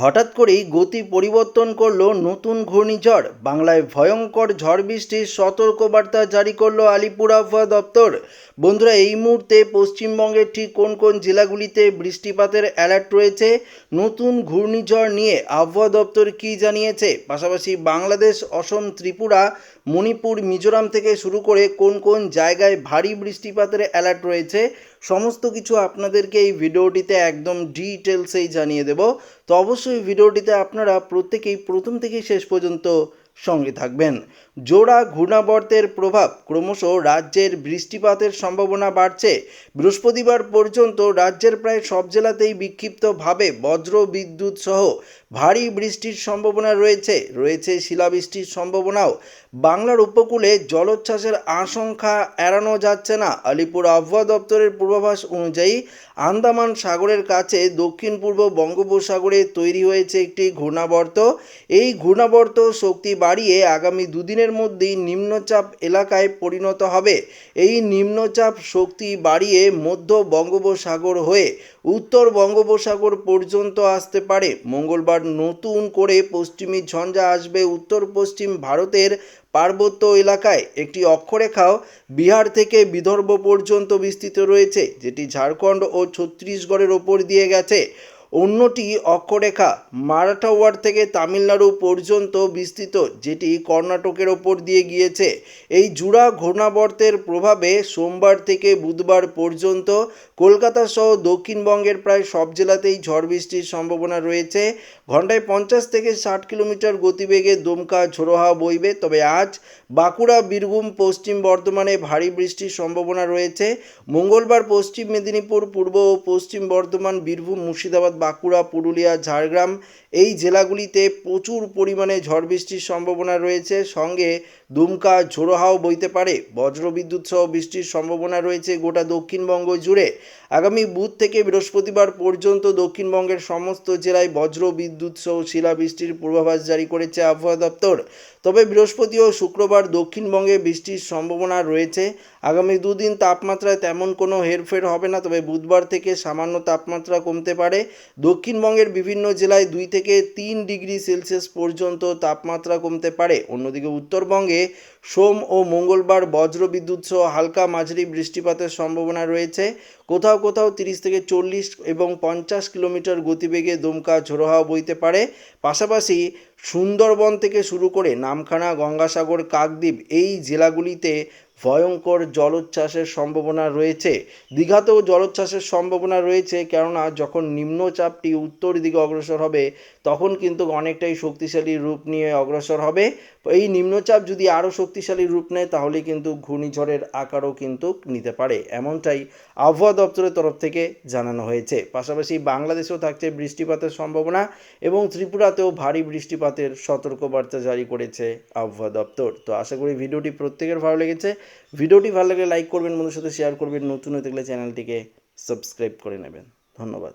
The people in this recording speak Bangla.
হঠাৎ করেই গতি পরিবর্তন করল নতুন ঘূর্ণিঝড়। বাংলায় ভয়ঙ্কর ঝড় বৃষ্টির সতর্কবার্তা জারি করল আলিপুর আবহাওয়া দপ্তর। বন্ধুরা, এই মুহূর্তে পশ্চিমবঙ্গের ঠিক কোন কোন জেলাগুলিতে বৃষ্টিপাতের অ্যালার্ট রয়েছে? নতুন ঘূর্ণিঝড় নিয়ে আবহাওয়া দপ্তর কী জানিয়েছে? পাশাপাশি বাংলাদেশ, অসম, ত্রিপুরা, মণিপুর, মিজোরাম থেকে শুরু করে কোন কোন জায়গায় ভারী বৃষ্টিপাতের অ্যালার্ট রয়েছে? সমস্ত কিছু আপনাদেরকে এই ভিডিওটিতে একদম ডিটেলসেই জানিয়ে দেব। তো অবশ্যই ভিডিওটিতে আপনারা প্রত্যেকেই প্রথম থেকে শেষ পর্যন্ত সঙ্গে থাকবেন। জোড়া ঘূর্ণাবর্তের প্রভাব ক্রমশ রাজ্যের বৃষ্টিপাতের সম্ভাবনা বাড়ছে। বৃহস্পতিবার পর্যন্ত রাজ্যের প্রায় সব জেলাতেই বিক্ষিপ্তভাবে বজ্র বিদ্যুৎ সহ ভারী বৃষ্টির সম্ভাবনা রয়েছে। রয়েছে শিলাবৃষ্টির সম্ভাবনাও। বাংলার উপকূলে জলোচ্ছ্বাসের আশঙ্কা এড়ানো যাচ্ছে না। আলিপুর আবহাওয়া দপ্তরের পূর্বাভাস অনুযায়ী আন্দামান সাগরের কাছে দক্ষিণ পূর্ব বঙ্গোপসাগরে তৈরি হয়েছে একটি ঘূর্ণাবর্ত। এই ঘূর্ণাবর্ত শক্তি বাড়িয়ে আগামী দুদিনের মধ্যেই নিম্নচাপ এলাকায় পরিণত হবে। এই নিম্নচাপ শক্তি বাড়িয়ে মধ্য বঙ্গোপসাগর হয়ে উত্তর বঙ্গোপসাগর পর্যন্ত আসতে পারে। মঙ্গলবার নতুন করে পশ্চিমী ঝঞ্ঝা আসবে। উত্তর পশ্চিম ভারতের পার্বত্য এলাকায় একটি অক্ষরেখাও বিহার থেকে বিদর্ভ পর্যন্ত বিস্তৃত রয়েছে, যেটি ঝাড়খণ্ড ও ছত্তিশগড়ের ওপর দিয়ে গেছে। অন্যটি অক্ষরেখা। মারাঠাওয়াড় থেকে তামিলনাড়ু পর্যন্ত বিস্তৃত, যেটি কর্ণাটকের ওপর দিয়ে গিয়েছে। এই জুড়া ঘূর্ণাবর্তের প্রভাবে সোমবার থেকে বুধবার পর্যন্ত কলকাতা সহ দক্ষিণবঙ্গের প্রায় সব জেলাতেই ঝড় বৃষ্টির সম্ভাবনা রয়েছে। ঘন্টায় পঞ্চাশ থেকে ষাট কিলোমিটার গতিবেগে দমকা ঝোড়ো বইবে। তবে আজ বাঁকুড়া, বীরভূম, পশ্চিম বর্ধমানে ভারী বৃষ্টির সম্ভাবনা রয়েছে। মঙ্গলবার পশ্চিম মেদিনীপুর, পূর্ব ও পশ্চিম বর্ধমান, বীরভূম, মুর্শিদাবাদ বাঁকুড়া, পুরুলিয়া, ঝাড়গ্রাম এই জেলাগুলিতে প্রচুর পরিমাণে ঝড় বৃষ্টির সম্ভাবনা রয়েছে। সঙ্গে দুমকা ঝোড়ো হাওয়া বইতে পারে। বজ্রবিদ্যুৎ সহ বৃষ্টির সম্ভাবনা রয়েছে গোটা দক্ষিণবঙ্গ জুড়ে। আগামী বুধ থেকে বৃহস্পতিবার পর্যন্ত দক্ষিণবঙ্গের সমস্ত জেলায় বজ্র বিদ্যুৎ সহ শিলাবৃষ্টির পূর্বাভাস জারি করেছে আবহাওয়া দপ্তর। তবে বৃহস্পতি ও শুক্রবার দক্ষিণবঙ্গে বৃষ্টির সম্ভাবনা রয়েছে। আগামী দুদিন তাপমাত্রায় তেমন কোনো হেরফের হবে না, তবে বুধবার থেকে সামান্য তাপমাত্রা কমতে পারে। দক্ষিণবঙ্গের বিভিন্ন জেলায় দুই থেকে তিন ডিগ্রি সেলসিয়াস পর্যন্ত তাপমাত্রা কমতে পারে। অন্যদিকে উত্তরবঙ্গে সোম ও মঙ্গলবার বজ্রবিদ্যুৎ সহ হালকা মাঝারি বৃষ্টিপাতের সম্ভাবনা রয়েছে। কোথাও কোথাও তিরিশ থেকে চল্লিশ এবং পঞ্চাশ কিলোমিটার গতিবেগে দমকা ঝোড়ো বইতে পারে। পাশাপাশি সুন্দরবন থেকে শুরু করে নামখানা, গঙ্গাসাগর, কাকদ্বীপ এই জেলাগুলিতে ভয়ঙ্কর জলোচ্ছ্বাসের সম্ভাবনা রয়েছে। দীঘাতেও জলোচ্ছ্বাসের সম্ভাবনা রয়েছে, কেননা যখন নিম্নচাপটি উত্তর দিকে অগ্রসর হবে, তখন কিন্তু অনেকটাই শক্তিশালী রূপ নিয়ে অগ্রসর হবে। এই নিম্নচাপ যদি আরও শক্তিশালী রূপ নেয় তাহলে কিন্তু ঘূর্ণিঝড়ের আকারও কিন্তু নিতে পারে। এমনটাই আবহাওয়া দপ্তরের তরফ থেকে জানানো হয়েছে। পাশাপাশি বাংলাদেশেও থাকছে বৃষ্টিপাতের সম্ভাবনা এবং ত্রিপুরাতেও ভারী বৃষ্টিপাতের সতর্কবার্তা জারি করেছে আবহাওয়া দপ্তর। তো আশা করি ভিডিওটি প্রত্যেকের ভালো লেগেছে। ভিডিওটি ভালো লাগলে লাইক করবেন বন্ধুর সাথে শেয়ার করবেন। নতুন হয়ে থাকলে চ্যানেলটিকে সাবস্ক্রাইব করে নেবেন। ধন্যবাদ।